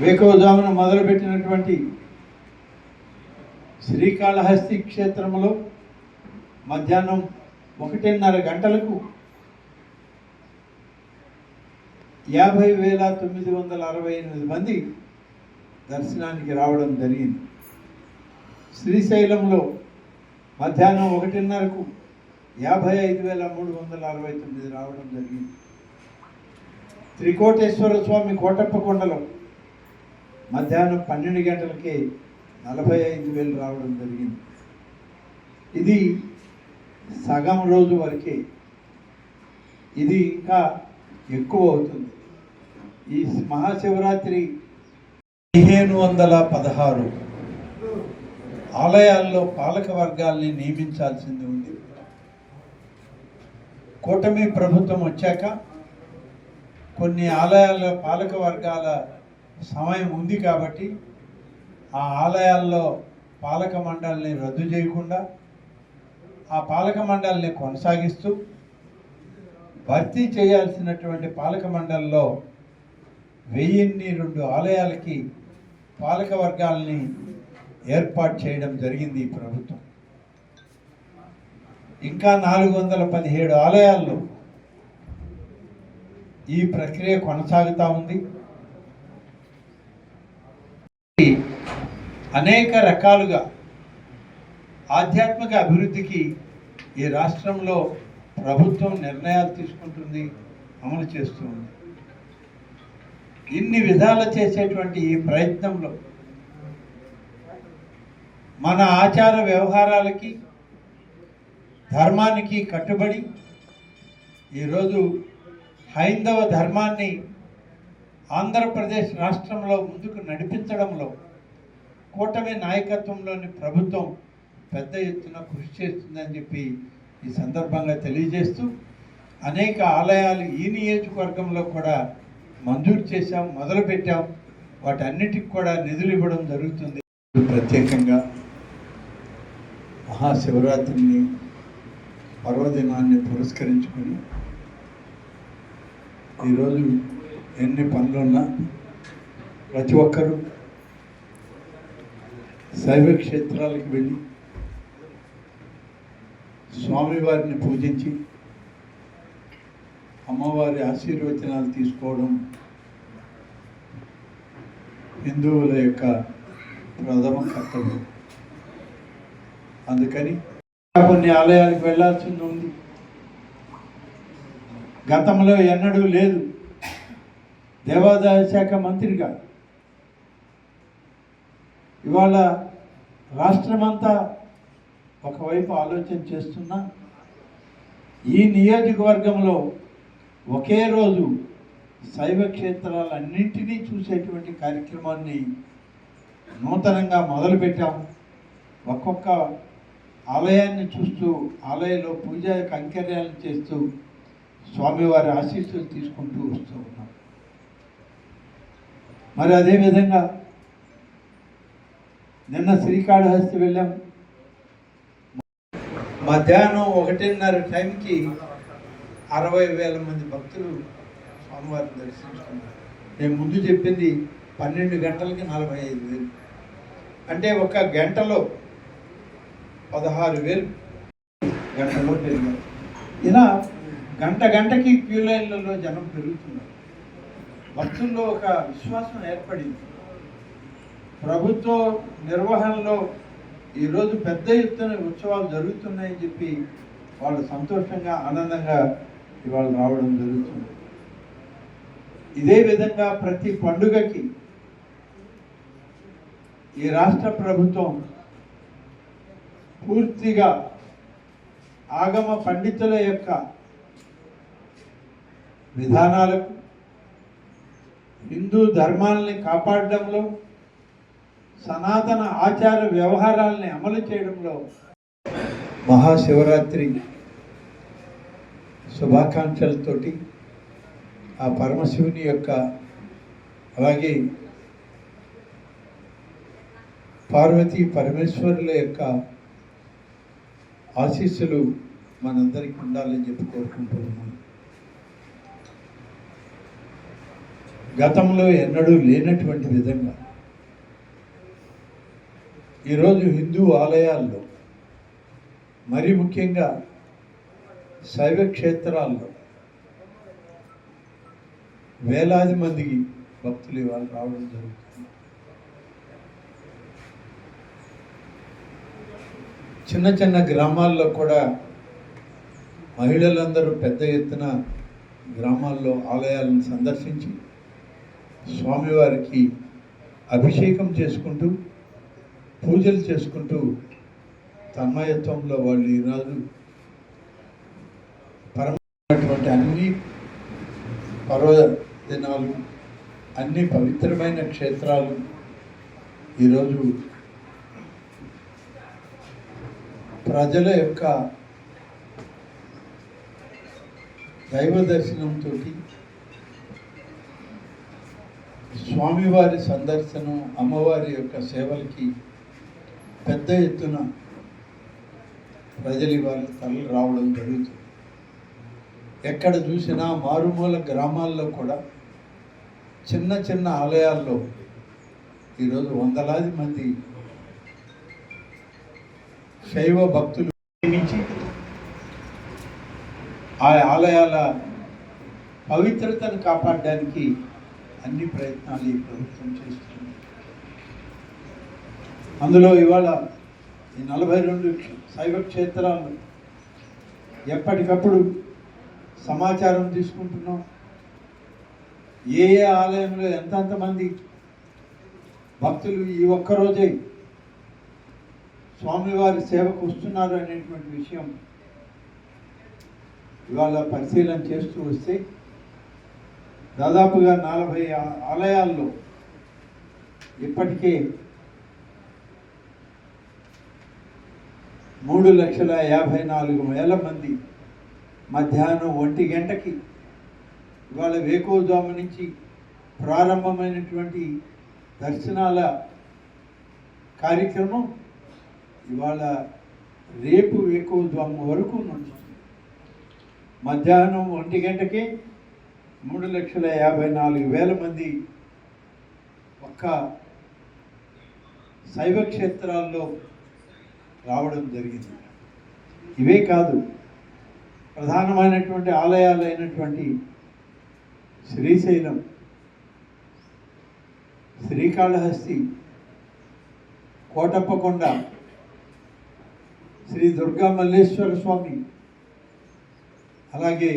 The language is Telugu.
వేకోజామున మొదలుపెట్టినటువంటి శ్రీకాళహస్తి క్షేత్రంలో మధ్యాహ్నం ఒకటిన్నర గంటలకు యాభై వేల తొమ్మిది వందల అరవై ఎనిమిది మంది దర్శనానికి రావడం జరిగింది. శ్రీశైలంలో మధ్యాహ్నం ఒకటిన్నరకు యాభై ఐదు వేల మూడు వందల అరవై తొమ్మిది రావడం జరిగింది. త్రికోటేశ్వర స్వామి కోటప్ప కొండలో మధ్యాహ్నం పన్నెండు గంటలకే నలభై ఐదు వేలు రావడం జరిగింది. ఇది సగం రోజు వరకే. ఇది ఇంకా ఎక్కువ అవుతుంది. ఈ మహాశివరాత్రి పదిహేను వందల పదహారు ఆలయాల్లో పాలక వర్గాల్ని నియమించాల్సింది ఉంది. కూటమి ప్రభుత్వం వచ్చాక కొన్ని ఆలయాల పాలక వర్గాల సమయం ఉంది కాబట్టి ఆ ఆలయాల్లో పాలక మండలిని రద్దు చేయకుండా ఆ పాలక మండలిని కొనసాగిస్తూ భర్తీ చేయాల్సినటువంటి పాలక మండలిలో వెయ్యిన్ని రెండు ఆలయాలకి పాలక వర్గాల్ని ఏర్పాటు చేయడం జరిగింది ఈ ప్రభుత్వం. ఇంకా నాలుగు వందల పదిహేడు ఆలయాల్లో ఈ ప్రక్రియ కొనసాగుతూ ఉంది. అనేక రకాలుగా ఆధ్యాత్మిక అభివృద్ధికి ఈ రాష్ట్రంలో ప్రభుత్వం నిర్ణయాలు తీసుకుంటుంది అమలు చేస్తుంది. ఇన్ని విధాలు చేసేటువంటి ఈ ప్రయత్నంలో మన ఆచార వ్యవహారాలకి ధర్మానికి కట్టుబడి ఈరోజు హైందవ ధర్మాన్ని ఆంధ్రప్రదేశ్ రాష్ట్రంలో ముందుకు నడిపించడంలో కూటమి నాయకత్వంలోని ప్రభుత్వం పెద్ద ఎత్తున కృషి చేస్తుందని చెప్పి ఈ సందర్భంగా తెలియజేస్తూ అనేక ఆలయాలు ఈ నియోజకవర్గంలో కూడా మంజూరు చేశాం మొదలుపెట్టాం. వాటన్నిటికి కూడా నిధులు ఇవ్వడం జరుగుతుంది. ప్రత్యేకంగా మహాశివరాత్రిని పర్వదినాన్ని పురస్కరించుకుని ఈరోజు ఎన్ని పనులున్నా ప్రతి ఒక్కరూ శైవ క్షేత్రాలకు వెళ్ళి స్వామివారిని పూజించి అమ్మవారి ఆశీర్వచనాలు తీసుకోవడం హిందువుల యొక్క ప్రథమ కర్తవ్యం. అందుకని కొన్ని ఆలయాలకు వెళ్ళాల్సింది ఉంది. గతంలో ఎన్నడూ లేదు. దేవాదాయ శాఖ మంత్రిగా. ఇవాళ రాష్ట్రమంతా ఒకవైపు ఆలోచన చేస్తున్నా ఈ నియోజకవర్గంలో ఒకే రోజు శైవ క్షేత్రాలన్నింటినీ చూసేటువంటి కార్యక్రమాన్ని నూతనంగా మొదలుపెట్టాం ఒక్కొక్క ఆలయాన్ని చూస్తూ ఆలయంలో పూజా కైంకర్యాలను చేస్తూ స్వామివారి ఆశీస్సులు తీసుకుంటూ వస్తూ మరి అదేవిధంగా నిన్న శ్రీకాళహస్తి వెళ్ళాం. మధ్యాహ్నం ఒకటిన్నర టైంకి అరవై వేల మంది భక్తులు స్వామివారిని దర్శించుకున్నారు. నేను ముందు చెప్పింది పన్నెండు గంటలకి నలభై ఐదు వేలు. అంటే ఒక గంటలో పదహారు వేలు గంటలో పెరిగారు ఇలా గంట గంటకి క్యూ లైన్లలో జనం పెరుగుతున్నారు. భక్తుల్లో ఒక విశ్వాసం ఏర్పడింది. ప్రభుత్వ నిర్వహణలో ఈరోజు పెద్ద ఎత్తున ఉత్సవాలు జరుగుతున్నాయని చెప్పి వాళ్ళు సంతోషంగా ఆనందంగా ఇవాళ రావడం జరుగుతుంది. ఇదే విధంగా ప్రతి పండుగకి ఈ రాష్ట్ర ప్రభుత్వం పూర్తిగా ఆగమ పండితుల యొక్క విధానాలకు హిందూ ధర్మాల్ని కాపాడడంలో సనాతన ఆచార వ్యవహారాల్ని అమలు చేయడంలో మహాశివరాత్రి శుభాకాంక్షలతోటి ఆ పరమశివుని యొక్క అలాగే పార్వతీ పరమేశ్వరుల యొక్క ఆశీస్సులు మనందరికీ ఉండాలని చెప్పి కోరుకుంటున్నాను. గతంలో ఎన్నడూ లేనటువంటి విధంగా ఈరోజు హిందూ ఆలయాల్లో మరి ముఖ్యంగా శైవ క్షేత్రాల్లో వేలాది మందికి భక్తులు ఇవాళ రావడం జరుగుతుంది. చిన్న చిన్న గ్రామాల్లో కూడా మహిళలందరూ పెద్ద ఎత్తున గ్రామాల్లో ఆలయాలను సందర్శించి స్వామివారికి అభిషేకం చేసుకుంటూ పూజలు చేసుకుంటూ తన్మయత్వంలో వాళ్ళు ఈరోజు పరమైనటువంటి అన్ని పర్వదినాలు అన్ని పవిత్రమైన క్షేత్రాలు ఈరోజు ప్రజల యొక్క దైవ దర్శనంతో స్వామివారి సందర్శనం అమ్మవారి యొక్క సేవలకి పెద్ద ఎత్తున ప్రజలు ఇవాళ తరలి రావడం జరుగుతుంది. ఎక్కడ చూసినా మారుమూల గ్రామాల్లో కూడా చిన్న చిన్న ఆలయాల్లో ఈరోజు వందలాది మంది శైవ భక్తులు నియమించి ఆ ఆలయాల పవిత్రతను కాపాడడానికి అన్ని ప్రయత్నాలు ఈ ప్రభుత్వం చేస్తుంది. అందులో ఇవాళ ఈ నలభై రెండు శైవ క్షేత్రాలు ఎప్పటికప్పుడు సమాచారం తీసుకుంటున్నాం. ఏ ఏ ఆలయంలో ఎంతంతమంది భక్తులు ఈ ఒక్కరోజే స్వామివారి సేవకు వస్తున్నారు అనేటువంటి విషయం ఇవాళ పరిశీలన చేస్తూ వస్తే దాదాపుగా నలభై ఆలయాల్లో ఇప్పటికే మూడు లక్షల యాభై నాలుగు వేల మంది మధ్యాహ్నం ఒంటి గంటకి ఇవాళ వేకోజాము నుంచి ప్రారంభమైనటువంటి దర్శనాల కార్యక్రమం ఇవాళ రేపు వేకోజాము వరకు నడుస్తుంది. మధ్యాహ్నం ఒంటి గంటకే మూడు లక్షల యాభై నాలుగు వేల మంది ఒక్క శైవ క్షేత్రాల్లో రావడం జరిగింది. ఇవే కాదు ప్రధానమైనటువంటి ఆలయాలైనటువంటి శ్రీశైలం శ్రీకాళహస్తి కోటప్పకొండ శ్రీ దుర్గా మల్లేశ్వర స్వామి అలాగే